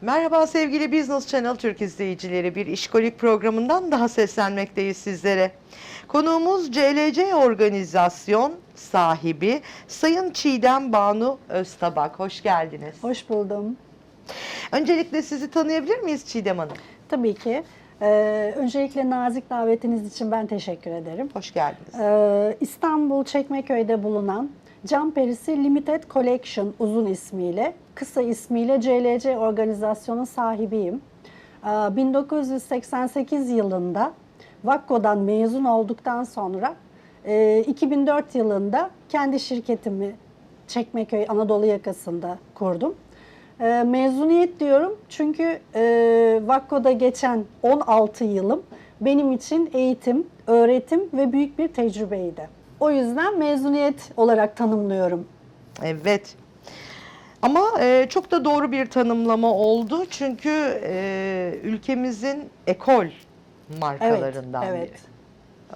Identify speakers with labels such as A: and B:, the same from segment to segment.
A: Merhaba sevgili Business Channel Türk izleyicileri. Bir işkolik programından daha seslenmekteyiz sizlere. Konuğumuz CLC Organizasyon sahibi Sayın Çiğdem Banu Öztabak. Hoş geldiniz.
B: Hoş buldum.
A: Öncelikle sizi tanıyabilir miyiz Çiğdem Hanım?
B: Tabii ki. Ee, öncelikle nazik davetiniz için ben teşekkür ederim.
A: Hoş geldiniz.
B: Ee, İstanbul Çekmeköy'de bulunan Cam Perisi Limited Collection uzun ismiyle, kısa ismiyle CLC organizasyonun sahibiyim. Ee, 1988 yılında Vakko'dan mezun olduktan sonra e, 2004 yılında kendi şirketimi Çekmeköy Anadolu yakasında kurdum. E, mezuniyet diyorum çünkü e, Vakko'da geçen 16 yılım benim için eğitim, öğretim ve büyük bir tecrübeydi. O yüzden mezuniyet olarak tanımlıyorum.
A: Evet. Ama e, çok da doğru bir tanımlama oldu. Çünkü e, ülkemizin ekol markalarından
B: evet,
A: biri.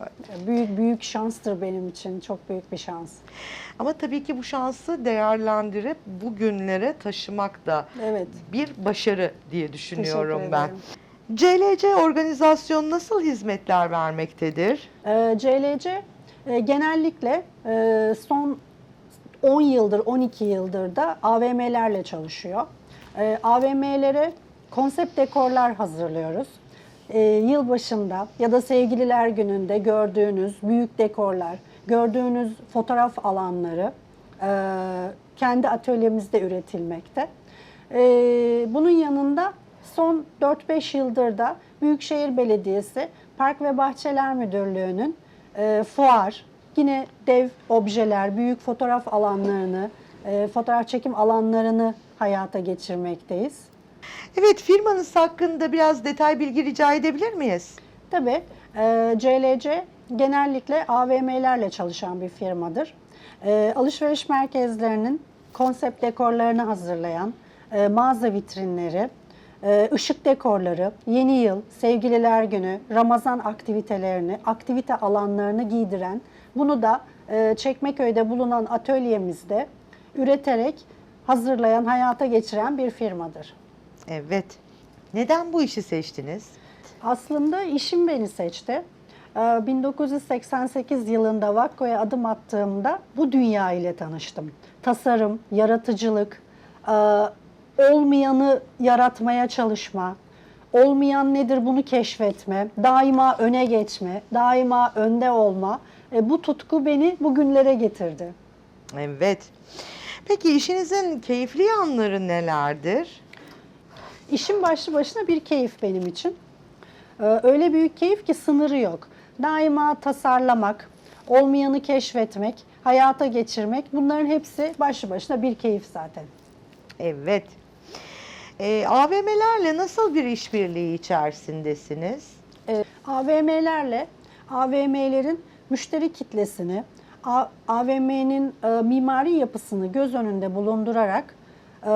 B: evet. Büyük büyük şanstır benim için. Çok büyük bir şans.
A: Ama tabii ki bu şansı değerlendirip bugünlere taşımak da
B: Evet.
A: bir başarı diye düşünüyorum ben. CLC organizasyon nasıl hizmetler vermektedir?
B: Ee, CLC e, genellikle e, son 10 yıldır, 12 yıldır da AVM'lerle çalışıyor. E, AVM'lere konsept dekorlar hazırlıyoruz. E, yılbaşında ya da sevgililer gününde gördüğünüz büyük dekorlar, gördüğünüz fotoğraf alanları e, kendi atölyemizde üretilmekte. E, bunun yanında son 4-5 yıldır da Büyükşehir Belediyesi Park ve Bahçeler Müdürlüğü'nün e, fuar, yine dev objeler, büyük fotoğraf alanlarını, e, fotoğraf çekim alanlarını hayata geçirmekteyiz.
A: Evet, firmanız hakkında biraz detay bilgi rica edebilir miyiz?
B: Tabii e, CLC genellikle AVM'lerle çalışan bir firmadır. E, alışveriş merkezlerinin konsept dekorlarını hazırlayan e, mağaza vitrinleri, ışık dekorları, yeni yıl, sevgililer günü, Ramazan aktivitelerini, aktivite alanlarını giydiren, bunu da e, Çekmeköy'de bulunan atölyemizde üreterek hazırlayan, hayata geçiren bir firmadır.
A: Evet. Neden bu işi seçtiniz?
B: Aslında işim beni seçti. Ee, 1988 yılında Vakko'ya adım attığımda bu dünya ile tanıştım. Tasarım, yaratıcılık, e, olmayanı yaratmaya çalışma, olmayan nedir bunu keşfetme, daima öne geçme, daima önde olma. E, Bu tutku beni bugünlere getirdi.
A: Evet. Peki işinizin keyifli yanları nelerdir?
B: İşim başlı başına bir keyif benim için. Ee, Öyle büyük keyif ki sınırı yok. Daima tasarlamak, olmayanı keşfetmek, hayata geçirmek bunların hepsi başlı başına bir keyif zaten.
A: Evet. Ee, AVM'lerle nasıl bir işbirliği içerisindesiniz?
B: Ee, AVM'lerle AVM'lerin müşteri kitlesini, AVM'nin e, mimari yapısını göz önünde bulundurarak e,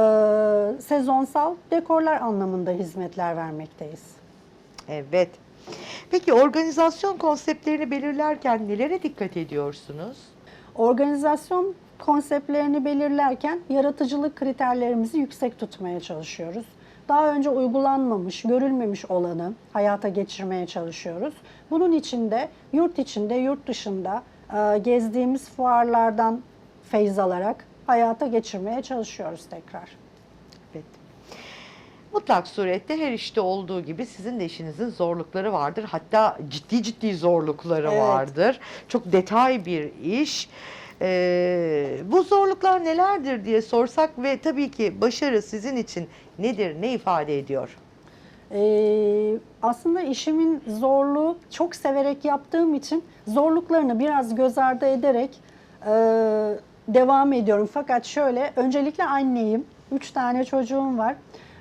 B: sezonsal dekorlar anlamında hizmetler vermekteyiz.
A: Evet. Peki organizasyon konseptlerini belirlerken nelere dikkat ediyorsunuz?
B: Organizasyon konseptlerini belirlerken yaratıcılık kriterlerimizi yüksek tutmaya çalışıyoruz. Daha önce uygulanmamış, görülmemiş olanı hayata geçirmeye çalışıyoruz. Bunun için de yurt içinde, yurt dışında e, gezdiğimiz fuarlardan feyz alarak hayata geçirmeye çalışıyoruz tekrar.
A: Evet. Mutlak surette her işte olduğu gibi sizin de işinizin zorlukları vardır. Hatta ciddi ciddi zorlukları
B: Evet.
A: vardır. Çok detay bir iş. Ee, bu zorluklar nelerdir diye sorsak ve tabii ki başarı sizin için nedir, ne ifade ediyor?
B: Ee, aslında işimin zorluğu çok severek yaptığım için zorluklarını biraz göz ardı ederek e, devam ediyorum. Fakat şöyle, öncelikle anneyim. Üç tane çocuğum var.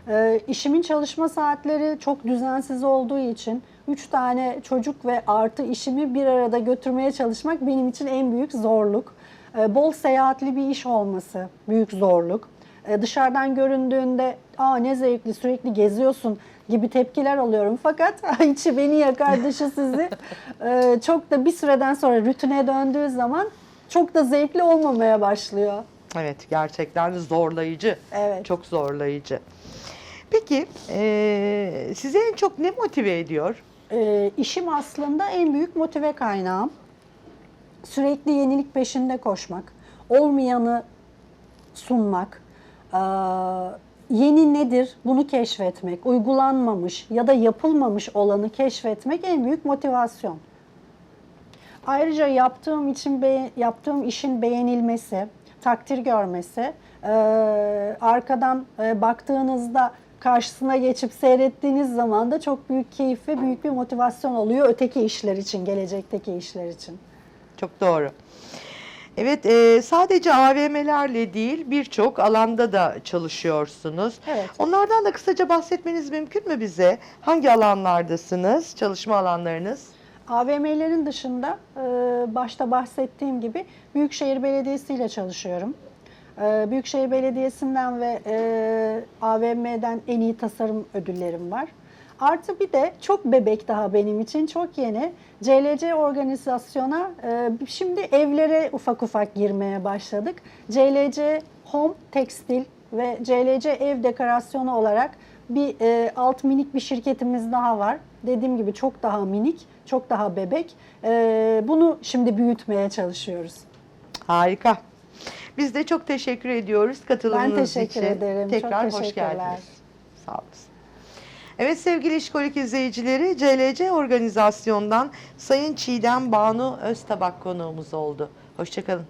B: E, işimin çalışma saatleri çok düzensiz olduğu için üç tane çocuk ve artı işimi bir arada götürmeye çalışmak benim için en büyük zorluk. E, bol seyahatli bir iş olması büyük zorluk. E, dışarıdan göründüğünde aa ne zevkli sürekli geziyorsun gibi tepkiler alıyorum. Fakat içi beni yakar dışı sizi. E, çok da bir süreden sonra rutine döndüğü zaman çok da zevkli olmamaya başlıyor.
A: Evet, gerçekten zorlayıcı.
B: Evet.
A: Çok zorlayıcı. Peki e, sizi en çok ne motive ediyor?
B: E, işim aslında en büyük motive kaynağım. Sürekli yenilik peşinde koşmak, olmayanı sunmak, yeni nedir bunu keşfetmek, uygulanmamış ya da yapılmamış olanı keşfetmek en büyük motivasyon. Ayrıca yaptığım için yaptığım işin beğenilmesi, takdir görmesi, arkadan baktığınızda karşısına geçip seyrettiğiniz zaman da çok büyük keyif ve büyük bir motivasyon oluyor öteki işler için, gelecekteki işler için.
A: Çok doğru. Evet, e, sadece AVM'lerle değil birçok alanda da çalışıyorsunuz.
B: Evet.
A: Onlardan da kısaca bahsetmeniz mümkün mü bize? Hangi alanlardasınız, çalışma alanlarınız?
B: AVM'lerin dışında e, başta bahsettiğim gibi Büyükşehir Belediyesi ile çalışıyorum. E, Büyükşehir Belediyesi'nden ve e, AVM'den en iyi tasarım ödüllerim var. Artı bir de çok bebek daha benim için çok yeni CLC organizasyona e, şimdi evlere ufak ufak girmeye başladık. CLC Home Tekstil ve CLC Ev Dekorasyonu olarak bir e, alt minik bir şirketimiz daha var. Dediğim gibi çok daha minik, çok daha bebek. E, bunu şimdi büyütmeye çalışıyoruz.
A: Harika. Biz de çok teşekkür ediyoruz katılımınız için.
B: Ben teşekkür ederim. Çok
A: Tekrar hoş
B: teşekkürler.
A: geldiniz. Sağ olun. Evet sevgili İşkolik izleyicileri, CLC organizasyondan Sayın Çiğdem Banu Öztabak konuğumuz oldu. Hoşçakalın.